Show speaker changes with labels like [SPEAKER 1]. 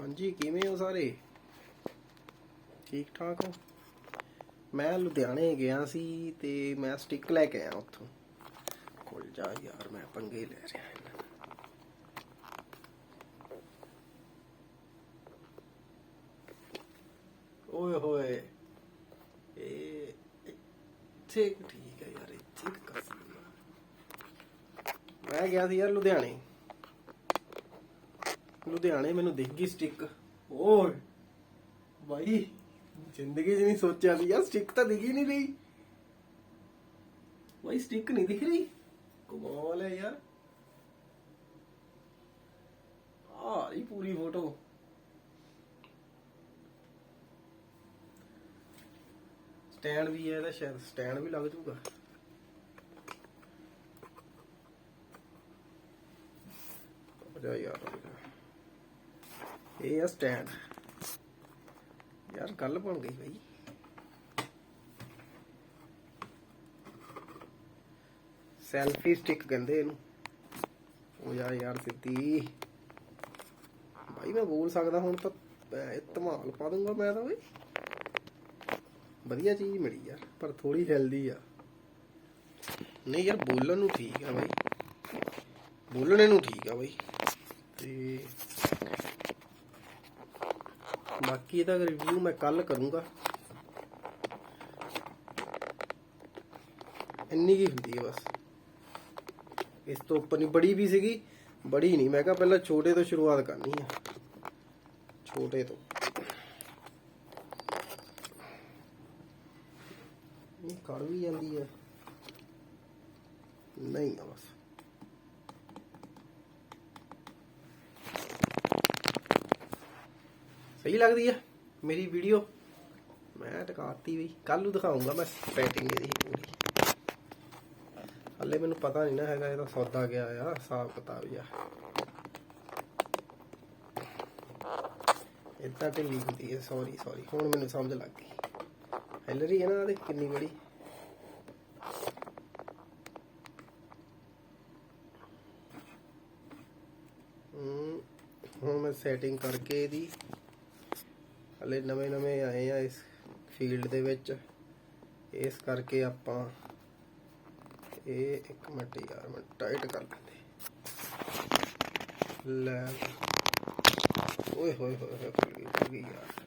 [SPEAKER 1] ਹਾਂਜੀ, ਕਿਵੇਂ ਹੋ ਸਾਰੇ? ਠੀਕ ਠਾਕ ਹੋ? ਮੈਂ ਲੁਧਿਆਣੇ ਗਿਆ ਸੀ ਤੇ ਮੈਂ ਸਟਿੱਕ ਲੈ ਕੇ ਆਇਆ ਉੱਥੋਂ। ਖੁੱਲ ਜਾ ਯਾਰ, ਮੈਂ ਪੰਗੇ ਲੈ ਰਿਹਾ ਓਏ ਹੋਏ, ਇਹ ਇੱਥੇ ਠੀਕ ਹੈ ਯਾਰ, ਇੱਥੇ ਕੁ ਮੈਂ ਗਿਆ ਸੀ ਯਾਰ ਲੁਧਿਆਣੇ। ਲੁਧਿਆਣੇ ਮੈਨੂੰ ਦਿਖ ਗਈ ਸਟਿੱਕ ਓਏ ਭਾਈ ਜ਼ਿੰਦਗੀ 'ਚ ਨਹੀਂ ਸੋਚਿਆ ਸੀ ਯਾਰ ਸਟਿੱਕ ਤਾਂ ਦਿਖ ਹੀ ਨਹੀਂ ਰਹੀ। ਭਾਈ ਸਟਿੱਕ ਨਹੀਂ ਦਿਖ ਰਹੀ? ਕਮਾਲ ਹੈ ਯਾਰ। ਆ ਰਹੀ ਪੂਰੀ ਫੋਟੋ ਸਟੈਂਡ ਵੀ ਹੈ ਇਹਦਾ ਸ਼ਾਇਦ ਸਟੈਂਡ ਵੀ ਲੱਗ ਜੂਗਾ। ਜਾ ਯਾਰ। ਇਹ ਆ ਸਟੈਂਡ ਯਾਰ ਗੱਲ ਬਣ ਗਈ ਬਈ। ਸੈਲਫੀ ਸਟਿਕ ਕਹਿੰਦੇ ਇਹਨੂੰ। ਉਹ ਯਾਰ ਯਾਰ ਸਿੱਧੀ। ਭਾਈ ਮੈਂ ਬੋਲ ਸਕਦਾ ਹੁਣ ਤਾਂ ਧਮਾਲ ਪਾ ਦੂੰਗਾ ਮੈਂ ਤਾਂ ਬਈ। ਵਧੀਆ ਚੀਜ਼ ਮਿਲੀ ਯਾਰ, ਪਰ ਥੋੜੀ ਹੈਲਦੀ ਆ। ਨਹੀਂ ਯਾਰ, ਬੋਲਣ ਨੂੰ ਠੀਕ ਆ ਬਾਈ। ਬੋਲਣੇ ਨੂੰ ਠੀਕ ਆ ਬਾਈ। ਤੇ ਬਾਕੀ ਇਹਦਾ ਰਿਵਿਊ ਮੈਂ ਕੱਲ ਕਰੂੰਗਾ। ਇੰਨੀ ਕੀ ਹੁੰਦੀ ਹੈ ਬਸ। ਇਸ ਤੋਂ ਉੱਪਰ ਨਹੀਂ, ਬੜੀ ਵੀ ਸੀਗੀ, ਬੜੀ ਨਹੀਂ। ਮੈਂ ਕਿਹਾ ਪਹਿਲਾਂ ਛੋਟੇ ਤੋਂ ਸ਼ੁਰੂਆਤ ਕਰਨੀ ਆ। ਛੋਟੇ ਤੋਂ। ਇਹ ਕੜ ਵੀ ਜਾਂਦੀ ਹੈ ਨਹੀਂ ਆ ਬਸ। ਸਹੀ ਲੱਗਦੀ ਆ ਮੇਰੀ ਵੀਡੀਓ ਮੈਂ ਟਿਕਾਤੀ ਵੀ। ਕੱਲ ਨੂੰ ਦਿਖਾਉਂਗਾ ਮੈਂ ਸੈਟਿੰਗ ਇਹਦੀ ਪੂਰੀ। ਹਲੇ ਮੈਨੂੰ ਪਤਾ ਨਹੀਂ ਨਾ ਹੈਗਾ ਇਹਦਾ ਸੌਦਾ ਗਿਆ ਆ, ਹਿਸਾਬ ਕਿਤਾਬ ਜਿਹਾ ਇਦਾਂ ਢਿੱਲੀ ਹੁੰਦੀ ਹੈ ਸੌਰੀ ਸੌਰੀ ਹੁਣ ਮੈਨੂੰ ਸਮਝ ਲੱਗ ਗਈ। ਹੈਲਰੀ ਹੈ ਨਾ ਇਹਦੇ ਕਿੰਨੀ ਬੜੀ? ਹੁਣ ਮੈਂ ਸੈਟਿੰਗ ਕਰਕੇ ਇਹਦੀ ਹਲੇ ਨਵੇਂ ਨਵੇਂ ਆਏ ਆ ਇਸ ਫੀਲਡ ਦੇ ਵਿੱਚ। ਇਸ ਕਰਕੇ ਆਪਾਂ ਇਹ ਇੱਕ ਮਿੰਟ ਯਾਰ, ਮੈਂ ਟਾਈਟ ਕਰ ਲੈਂਦੇ। ਲੈ। ਓਏ ਹੋਏ ਹੋਏ ਹੋਏ ਖੁੱਲ ਗਈ ਖੁੱਲ ਯਾਰ।